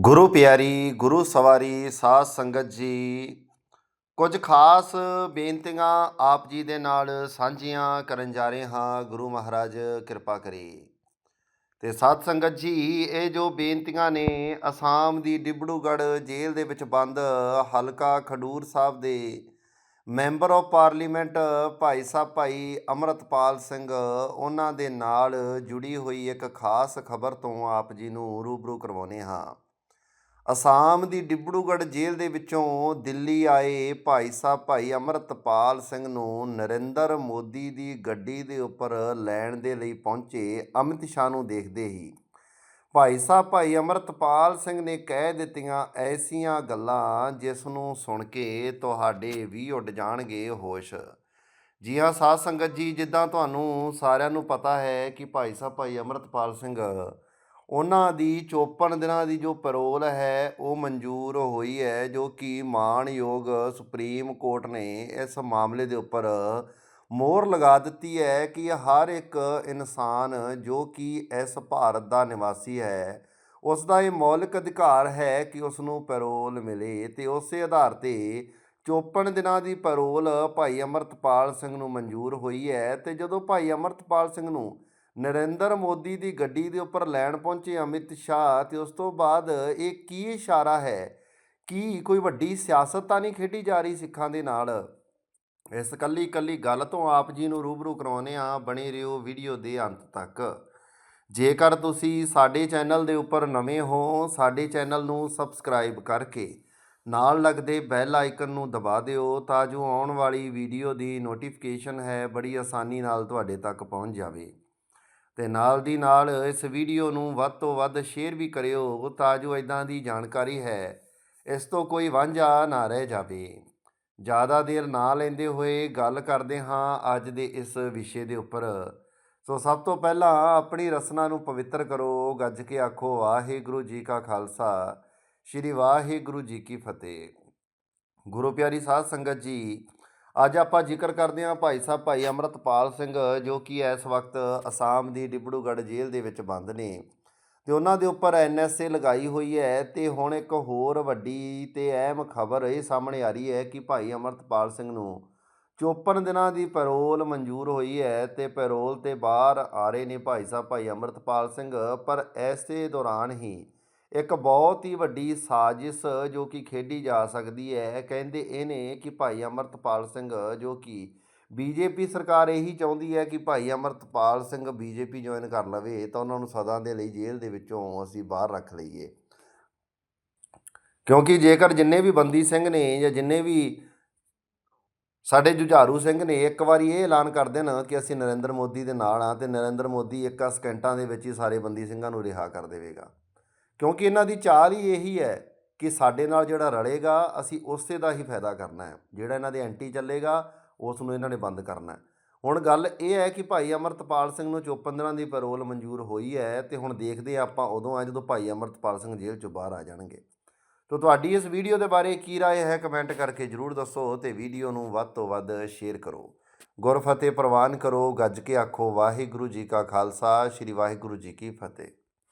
ਗੁਰੂ ਪਿਆਰੀ, ਗੁਰੂ ਸਵਾਰੀ, ਸਾਧ ਸੰਗਤ ਜੀ, ਕੁਝ ਖਾਸ ਬੇਨਤੀਆਂ ਆਪ ਜੀ ਦੇ ਨਾਲ ਸਾਂਝੀਆਂ ਕਰਨ ਜਾ ਰਹੇ ਹਾਂ। ਗੁਰੂ ਮਹਾਰਾਜ, ਕਿਰਪਾ ਕਰੇ। ਤੇ ਸਾਧ ਸੰਗਤ ਜੀ, ਇਹ ਜੋ ਬੇਨਤੀਆਂ ਨੇ ਅਸਾਮ ਦੀ ਡਿਬੜੂਗੜ੍ਹ ਜੇਲ੍ਹ ਦੇ ਵਿੱਚ ਬੰਦ ਹਲਕਾ ਖਡੂਰ ਸਾਹਿਬ ਦੇ member of parliament Bhai Sahib ਭਾਈ ਅਮਰਤਪਾਲ ਸਿੰਘ, ਉਹਨਾਂ ਦੇ ਨਾਲ ਜੁੜੀ ਹੋਈ ਇੱਕ ਖਾਸ ਖਬਰ ਤੋਂ ਆਪ ਜੀ ਨੂੰ ਰੂਬਰੂ ਕਰਵਾਉਂਦੇ ਹਾਂ। ਅਸਾਮ ਦੀ ਡਿਬੜੂਗੜ੍ਹ ਜੇਲ੍ਹ ਦੇ ਵਿੱਚੋਂ ਦਿੱਲੀ ਆਏ ਭਾਈ ਸਾਹਿਬ ਭਾਈ ਅਮਰਤਪਾਲ ਸਿੰਘ ਨੂੰ ਨਰਿੰਦਰ ਮੋਦੀ ਦੀ ਗੱਡੀ ਦੇ ਉੱਪਰ ਲੈਣ ਦੇ ਲਈ ਪਹੁੰਚੇ ਅਮਿਤ ਸ਼ਾਹ ਨੂੰ ਦੇਖਦੇ ਹੀ ਭਾਈ ਸਾਹਿਬ ਭਾਈ ਅਮਰਤਪਾਲ ਸਿੰਘ ਨੇ ਕਹਿ ਦਿੱਤੀਆਂ ਐਸੀਆਂ ਗੱਲਾਂ ਜਿਸ ਨੂੰ ਸੁਣ ਕੇ ਤੁਹਾਡੇ ਵੀ ਉੱਡ ਜਾਣਗੇ ਹੋਸ਼। ਜੀ ਹਾਂ, ਸਾਧ ਸੰਗਤ ਜੀ, ਜਿੱਦਾਂ ਤੁਹਾਨੂੰ ਸਾਰਿਆਂ ਨੂੰ ਪਤਾ ਹੈ ਕਿ ਭਾਈ ਸਾਹਿਬ ਭਾਈ ਅਮਰਤਪਾਲ ਸਿੰਘ ਉਹਨਾਂ ਦੀ 54 ਦਿਨਾਂ ਦੀ ਜੋ ਪੈਰੋਲ ਹੈ, ਉਹ ਮਨਜ਼ੂਰ ਹੋਈ ਹੈ, ਜੋ ਕਿ ਮਾਣਯੋਗ ਸੁਪਰੀਮ ਕੋਰਟ ਨੇ ਇਸ ਮਾਮਲੇ ਦੇ ਉੱਪਰ ਮੋਹਰ ਲਗਾ ਦਿੱਤੀ ਹੈ ਕਿ ਹਰ ਇੱਕ ਇਨਸਾਨ ਜੋ ਕਿ ਇਸ ਭਾਰਤ ਦਾ ਨਿਵਾਸੀ ਹੈ ਉਸ ਦਾ ਇਹ ਮੌਲਿਕ ਅਧਿਕਾਰ ਹੈ ਕਿ ਉਸ ਨੂੰ ਪੈਰੋਲ ਮਿਲੇ ਤੇ ਉਸੇ ਆਧਾਰ ਤੇ 54 ਦਿਨਾਂ ਦੀ ਪੈਰੋਲ ਭਾਈ ਅਮਰਤਪਾਲ ਸਿੰਘ ਨੂੰ ਮਨਜ਼ੂਰ ਹੋਈ ਹੈ ਤੇ ਜਦੋਂ ਭਾਈ ਅਮਰਤਪਾਲ ਸਿੰਘ ਨੂੰ ਨਰਿੰਦਰ ਮੋਦੀ ਦੀ ਗੱਡੀ ਦੇ ਉੱਪਰ ਲੈਣ ਪਹੁੰਚੇ ਅਮਿਤ ਸ਼ਾਹ ਤੇ ਉਸ ਤੋਂ ਬਾਅਦ ਇਹ ਕੀ ਇਸ਼ਾਰਾ ਹੈ? ਕੀ ਕੋਈ ਵੱਡੀ ਸਿਆਸਤ ਤਾਂ ਨਹੀਂ ਖੇਡੀ ਜਾ ਰਹੀ ਸਿੱਖਾਂ ਦੇ ਨਾਲ? ਇਸ ਕੱਲੀ ਕੱਲੀ ਗੱਲ ਤੋਂ ਆਪ ਜੀ ਨੂੰ ਰੂਬਰੂ ਕਰਾਉਨੇ ਆ ਬਣੇ ਰਹੋ ਵੀਡੀਓ ਦੇ ਅੰਤ ਤੱਕ। ਜੇਕਰ ਤੁਸੀਂ ਸਾਡੇ ਚੈਨਲ ਦੇ ਉੱਪਰ ਨਵੇਂ ਹੋ, ਸਾਡੇ ਚੈਨਲ ਨੂੰ ਸਬਸਕ੍ਰਾਈਬ ਕਰਕੇ ਨਾਲ ਲੱਗਦੇ ਬੈਲ ਆਈਕਨ ਨੂੰ ਦਬਾ ਦਿਓ ਤਾਂ ਜੋ ਆਉਣ ਵਾਲੀ ਵੀਡੀਓ ਦੀ ਨੋਟੀਫਿਕੇਸ਼ਨ ਹੈ ਬੜੀ ਆਸਾਨੀ ਨਾਲ ਤੁਹਾਡੇ ਤੱਕ ਪਹੁੰਚ ਜਾਵੇ। ਤੇ ਨਾਲ ਦੀ ਨਾਲ ਇਸ ਵੀਡੀਓ ਨੂੰ ਵੱਧ ਤੋਂ ਵੱਧ ਸ਼ੇਅਰ ਵੀ ਕਰਿਓ ਤਾਂ ਜੋ ਇਦਾਂ ਦੀ ਜਾਣਕਾਰੀ ਹੈ। ਇਸ ਤੋਂ ਕੋਈ ਵਾਂਝਾ ਨਾ ਰਹਿ ਜਾਵੇ। ਜ਼ਿਆਦਾ ਦੇਰ ਨਾ ਲੈਂਦੇ ਹੋਏ ਗੱਲ ਕਰਦੇ ਹਾਂ ਅੱਜ ਦੇ ਇਸ ਵਿਸ਼ੇ ਦੇ ਉੱਪਰ। ਸੋ ਸਭ ਤੋਂ ਪਹਿਲਾਂ ਆਪਣੀ ਰਸਨਾ ਨੂੰ ਪਵਿੱਤਰ ਕਰੋ, ਗੱਜ ਕੇ ਆਖੋ, ਵਾਹਿਗੁਰੂ ਜੀ ਕਾ ਖਾਲਸਾ, ਸ੍ਰੀ ਵਾਹਿਗੁਰੂ ਜੀ ਕੀ ਫਤਿਹ। ਗੁਰੂ ਪਿਆਰੀ ਸਾਧ ਸੰਗਤ ਜੀ ਅੱਜ ਆਪਾਂ ਜ਼ਿਕਰ ਕਰਦੇ ਹਾਂ ਭਾਈ ਸਾਹਿਬ, ਭਾਈ ਅਮਰਤਪਾਲ ਸਿੰਘ, ਜੋ ਕਿ ਇਸ ਵਕਤ ਅਸਾਮ ਦੀ ਡਿਬੜੂਗੜ੍ਹ ਜੇਲ੍ਹ ਦੇ ਵਿੱਚ ਬੰਦ ਨੇ। ਤੇ ਉਹਨਾਂ ਦੇ ਉੱਪਰ ਐਨਐਸਏ ਲਗਾਈ ਹੋਈ ਹੈ ਤੇ ਹੁਣ ਇੱਕ ਹੋਰ ਵੱਡੀ ਤੇ ਅਹਿਮ ਖਬਰ ਇਹ ਸਾਹਮਣੇ ਆ ਰਹੀ ਹੈ ਕਿ ਭਾਈ ਅਮਰਤਪਾਲ ਸਿੰਘ ਨੂੰ 54 ਦਿਨਾਂ ਦੀ ਪੈਰੋਲ ਮਨਜ਼ੂਰ ਹੋਈ ਹੈ ਤੇ ਪੈਰੋਲ ਤੇ ਬਾਹਰ ਆ ਰਹੇ ਨੇ ਭਾਈ ਸਾਹਿਬ, ਭਾਈ ਅਮਰਤਪਾਲ ਸਿੰਘ, ਪਰ ਐਸੇ ਦੌਰਾਨ ਹੀ ਇੱਕ ਬਹੁਤ ਹੀ ਵੱਡੀ ਸਾਜ਼ਿਸ਼ ਜੋ ਕਿ ਖੇਡੀ ਜਾ ਸਕਦੀ ਹੈ। ਕਹਿੰਦੇ ਇਹ ਨੇ ਕਿ ਭਾਈ ਅਮਰਤਪਾਲ ਸਿੰਘ ਜੋ ਕਿ ਬੀਜੇਪੀ ਸਰਕਾਰ ਇਹੀ ਚਾਹੁੰਦੀ ਹੈ ਕਿ ਭਾਈ ਅਮਰਤਪਾਲ ਸਿੰਘ ਬੀਜੇਪੀ ਜੁਆਇਨ ਕਰ ਲਵੇ, ਤਾਂ ਉਹਨਾਂ ਨੂੰ ਸਦਾ ਦੇ ਲਈ ਜੇਲ੍ਹ ਦੇ ਵਿੱਚੋਂ ਅਸੀਂ ਬਾਹਰ ਰੱਖ ਲਈਏ। ਕਿਉਂਕਿ ਜੇਕਰ ਜਿੰਨੇ ਵੀ ਬੰਦੀ ਸਿੰਘ ਨੇ ਜਾਂ ਜਿੰਨੇ ਵੀ ਸਾਡੇ ਜੁਝਾਰੂ ਸਿੰਘ ਨੇ ਇੱਕ ਵਾਰੀ ਇਹ ਐਲਾਨ ਕਰ ਦੇਣ ਕਿ ਅਸੀਂ ਨਰਿੰਦਰ ਮੋਦੀ ਦੇ ਨਾਲ ਆ ਤੇ ਨਰਿੰਦਰ ਮੋਦੀ ਇੱਕ ਸਕਿੰਟਾਂ ਦੇ ਵਿੱਚ ਹੀ ਸਾਰੇ ਬੰਦੀ ਸਿੰਘਾਂ ਨੂੰ ਰਿਹਾ ਕਰ ਦੇਵੇਗਾ। ਕਿਉਂਕਿ ਇਹਨਾਂ ਦੀ ਚਾਲ ਹੀ ਇਹੀ ਹੈ ਕਿ ਸਾਡੇ ਨਾਲ ਜਿਹੜਾ ਰਲੇਗਾ ਅਸੀਂ ਉਸੇ ਦਾ ਹੀ ਫਾਇਦਾ ਕਰਨਾ ਹੈ ਜਿਹੜਾ ਇਹਨਾਂ ਦੇ ਐਂਟੀ ਚੱਲੇਗਾ ਉਸ ਨੂੰ ਇਹਨਾਂ ਨੇ ਬੰਦ ਕਰਨਾ ਹੈ ਹੁਣ ਗੱਲ ਇਹ ਹੈ ਕਿ ਭਾਈ ਅਮਰਤਪਾਲ ਸਿੰਘ ਨੂੰ 54 ਦਿਨਾਂ ਦੀ ਪੈਰੋਲ ਮਨਜ਼ੂਰ ਹੋਈ ਹੈ ਤੇ ਹੁਣ ਦੇਖਦੇ ਆਪਾਂ ਉਦੋਂ ਆ ਜਦੋਂ ਭਾਈ ਅਮਰਤਪਾਲ ਸਿੰਘ ਜੇਲ੍ਹ ਚੋਂ ਬਾਹਰ ਆ ਜਾਣਗੇ ਤੋ ਤੁਹਾਡੀ ਇਸ ਵੀਡੀਓ ਦੇ ਬਾਰੇ ਕੀ رائے ਹੈ ਕਮੈਂਟ ਕਰਕੇ ਜਰੂਰ ਦੱਸੋ ਤੇ ਵੀਡੀਓ ਨੂੰ ਵੱਧ ਤੋਂ ਵੱਧ ਸ਼ੇਅਰ ਕਰੋ ਗੁਰਫਤਿਹ ਪ੍ਰਵਾਨ ਕਰੋ ਗੱਜ ਕੇ ਆਖੋ ਵਾਹਿਗੁਰੂ ਜੀ ਕਾ ਖਾਲਸਾ ਸ੍ਰੀ ਵਾਹਿਗੁਰੂ ਜੀ ਕੀ ਫਤਿਹ